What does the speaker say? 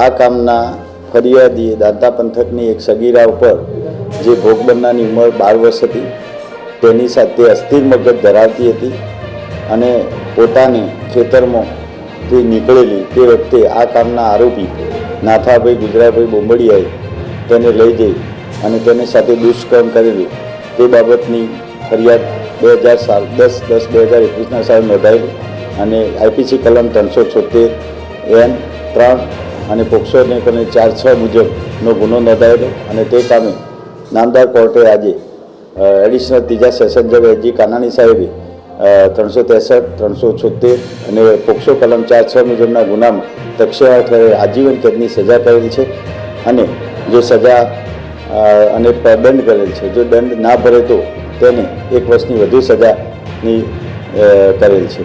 આ કામના ફરિયાદીએ દાંતા પંથકની એક સગીરા ઉપર જે ભોગ બનનારની ઉંમર બાર વર્ષ હતી, તેની સાથે અસ્થિર મગજ ધરાવતી હતી અને પોતાને ખેતરમાંથી નીકળેલી તે વખતે આ કામના આરોપી નાથાભાઈ ગુજરાભાઈ બોંબડિયાએ તેને લઈ જઈ અને તેની સાથે દુષ્કર્મ કરેલું. તે બાબતની ફરિયાદ બે હજાર સાલ, દસ દસ બે હજાર એકવીસના સાલ નોંધાયેલી અને આઈપીસી કલમ ત્રણસો છોતેર એન ત્રણ અને પોક્સો ને કરીને ચાર છ મુજબનો ગુનો નોંધાયેલો અને તે કામે નામદાર કોર્ટે આજે એડિશનલ ત્રીજા સેશન જજ એજી કાનાણી સાહેબે ત્રણસો ત્રેસઠ, ત્રણસો છોતેર અને પોક્સો કલમ ચાર છ મુજબના ગુનામાં ઠેરે આજીવન કેદની સજા કરેલી છે અને જો સજા અને દંડ કરેલ છે. જો દંડ ના ભરે તો તેને એક વર્ષની વધુ સજાની કરેલ છે.